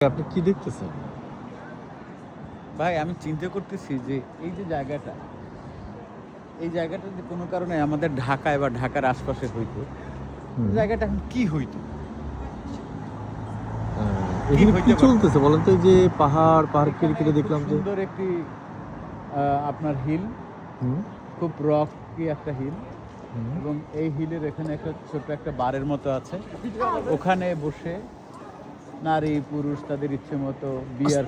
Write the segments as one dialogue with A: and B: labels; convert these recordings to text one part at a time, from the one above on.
A: আপনি কি দেখতেছেন?
B: ভাই আমি চিন্তা করতেছি যে এই যে জায়গাটা এই জায়গাটা যদি কোনো কারণে আমাদের ঢাকায় বা ঢাকার আশপাশে হইতো জায়গাটা এখন কি হইতো?
A: এখানে কি চলতেছে বলেন তো? যে পাহাড় পাহাড় কেটে কেটে দেখলাম যে
B: সুন্দর একটি আপনার হিল। খুব রক কি একটা হিল। এবং এই হিলের এখানে একটা ছোট একটা বারের মতো আছে। ওখানে বসে নারী পুরুষ তাদের ইচ্ছে মতো বিয়ার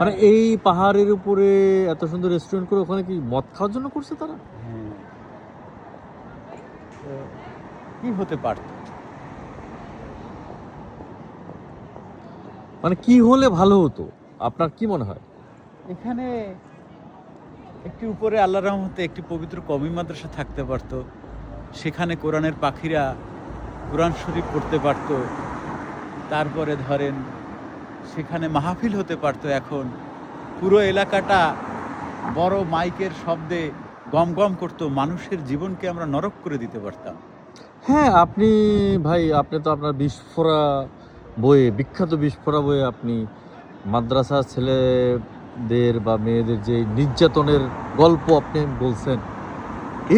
A: মানে এই পাহাড়ের উপরে এত সুন্দর রেস্টুরেন্ট করে ওখানে কি মদ খাওয়ার জন্য করছে তারা?
B: হ্যাঁ। কি হতে পারত?
A: মানে কি হলে ভালো হতো? আপনার কি মনে হয়?
B: এখানে একটি উপরে আল্লাহ রহমতে একটি পবিত্র কমি মাদ্রাসা থাকতে পারতো। সেখানে কোরআনের পাখিরা কোরআন শরীফ পড়তে পারতো, তারপরে ধরেন সেখানে মাহফিল হতে পারতো এখন। পুরো এলাকাটা বড় মাইকের শব্দে গম গম করতো, মানুষের জীবনকে আমরা নরক করে দিতে পারতাম।
A: হ্যাঁ আপনি ভাই, আপনি তো আপনার বিস্ফোরা বইয়ে, বিখ্যাত বিস্ফোরা বইয়ে আপনি মাদ্রাসা ছেলেদের বা মেয়েদের যে নির্যাতনের গল্প আপনি বলছেন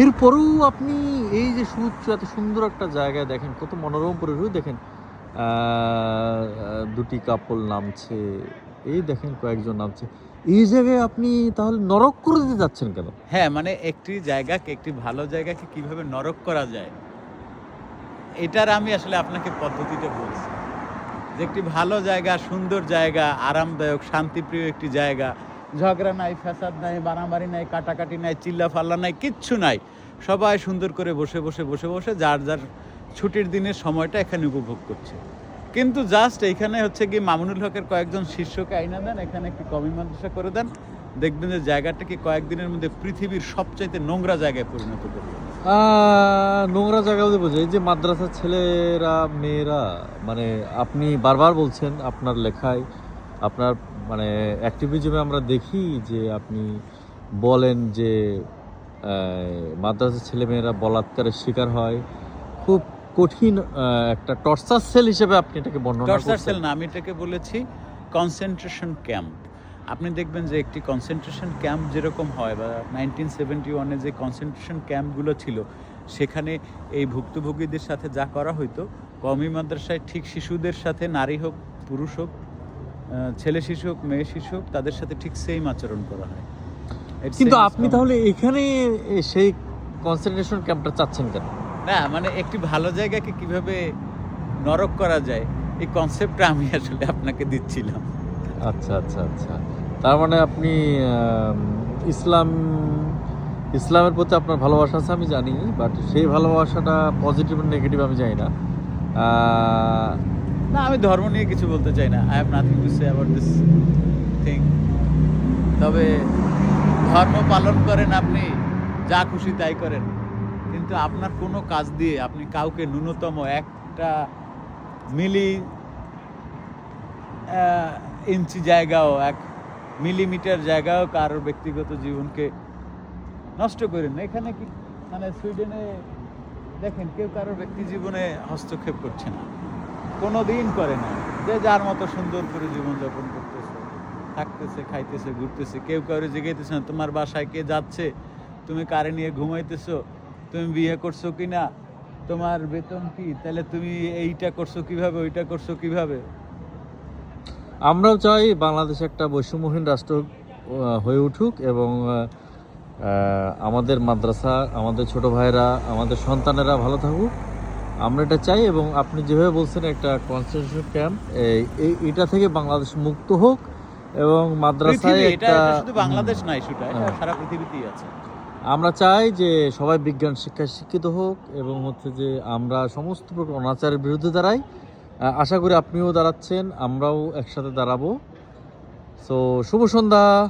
A: এরপরেও আপনি এই যে সুউচ্চ, এত সুন্দর একটা জায়গায় দেখেন, কত মনোরম পরিবেশ। দেখেন দুটি কাপল নামছে, এই দেখেন কয়েকজন নামছে। এই জায়গায় আপনি তাহলে নরক করে দিতে যাচ্ছেন কেন?
B: হ্যাঁ মানে একটি জায়গাকে, একটি ভালো জায়গাকে কীভাবে নরক করা যায়, এটার আমি আসলে আপনাকে পদ্ধতিটা বলছি। যে একটি ভালো জায়গা, সুন্দর জায়গা, আরামদায়ক, শান্তিপ্রিয় একটি জায়গা ঝগড়া নাই, ফ্যাসাদ নাই, মারামারি নাই, কাটাকাটি নাই চিল্লা ফাল্লা নাই, কিচ্ছু নাই। সবাই সুন্দর করে বসে বসে বসে বসে যার যার ছুটির দিনের সময়টা এখানে উপভোগ করছে। কিন্তু জাস্ট এইখানে হচ্ছে কি মামুনুল হকের কয়েকজন শিষ্যকে আইনা দেন, এখানে একটি কমি মাদ্রাসা করে দেন। দেখবেন যে জায়গাটাকে কয়েকদিনের মধ্যে পৃথিবীর সবচাইতে নোংরা জায়গায় পরিণত করবে
A: নোংরা জায়গা বলতে বোঝে যে মাদ্রাসার ছেলেরা, মেয়েরা মানে আপনি বারবার বলছেন আপনার লেখায় আপনার মানে অ্যাক্টিভিজমে আমরা দেখি যে আপনি বলেন যে আহ, মাদ্রাসার ছেলেমেয়েরা বলাৎকারের শিকার হয়। খুব কঠিন একটা টর্চার সেল হিসেবে আপনি এটাকে বর্ণনা
B: টর্চার সেল না আমি এটাকে বলেছি কনসেন্ট্রেশন ক্যাম্প আপনি দেখবেন যে একটি কনসেন্ট্রেশন ক্যাম্প যেরকম হয় বা নাইনটিন সেভেন্টি ওয়ানে যে কনসেন্ট্রেশন ক্যাম্পগুলো ছিল সেখানে এই ভুক্তভোগীদের সাথে যা করা হতো কমি মাদ্রাসায় ঠিক শিশুদের সাথে নারী হোক পুরুষ হোক ছেলে শিশু হোক মেয়ে শিশু হোক তাদের সাথে ঠিক সেম আচরণ করা হয়।
A: কিন্তু আপনি তাহলে এখানে সেই কনসেন্ট্রেশন ক্যাম্পটা চাচ্ছেন কেন?
B: না মানে একটি ভালো জায়গাকে কীভাবে নরক করা যায় এই কনসেপ্টটা আমি আসলে আপনাকে দিচ্ছিলাম।
A: আচ্ছা আচ্ছা আচ্ছা। তার মানে আপনি ইসলাম ইসলামের প্রতি আপনার ভালোবাসা আছে আমি জানি বাট সেই ভালোবাসাটা পজিটিভ নেগেটিভ আমি জানি না।
B: না, আমি ধর্ম নিয়ে কিছু বলতে চাই না। I have nothing to say about this thing তবে ধর্ম পালন করেন আপনি, যা খুশি তাই করেন। কিন্তু আপনার কোনো কাজ দিয়ে আপনি কাউকে ন্যূনতম একটা মিলি ইঞ্চি জায়গাও, এক মিলিমিটার জায়গাও কারোর ব্যক্তিগত জীবনকে নষ্ট করেন এখানে কি মানে সুইডেনে দেখেন, কেউ কারোর ব্যক্তি জীবনে হস্তক্ষেপ করছে না। কোনো দিন করে না যে যার মতো সুন্দর করে জীবনযাপন করতেছে, থাকতেছে, খাইতেছে, ঘুরতেছে, কেউ কারও জিগাইতেছে না, তোমার বাসায় কে যাচ্ছে? তুমি কারে নিয়ে ঘুমাইতেছো? তুমি বিয়ে করছ কি না তোমার বেতন কি? তাহলে তুমি এইটা করছ কীভাবে, ওইটা করছ কীভাবে?
A: আমরাও চাই বাংলাদেশ একটা বৈষম্যহীন রাষ্ট্র হয়ে উঠুক এবং আমাদের মাদ্রাসা, আমাদের ছোট ভাইরা আমাদের সন্তানেরা ভালো থাকুক। আমরা এটা চাই এবং আপনি যেভাবে বলছেন একটা কনসেন্ট্রেশন ক্যাম্প এটা থেকে বাংলাদেশ মুক্ত হোক এবং মাদ্রাসায়
B: এটা শুধু বাংলাদেশ না ইস্যুটা এটা
A: হ্যাঁ।
B: সারা পৃথিবীতেই আছে।
A: আমরা চাই যে সবাই বিজ্ঞান শিক্ষায় শিক্ষিত হোক এবং হচ্ছে যে আমরা সমস্ত প্রকার অনাচারের বিরুদ্ধে দাঁড়াই। আশা করি আপনিও দাঁড়াচ্ছেন আমরাও একসাথে দাঁড়াবো। সো শুভ সন্ধ্যা।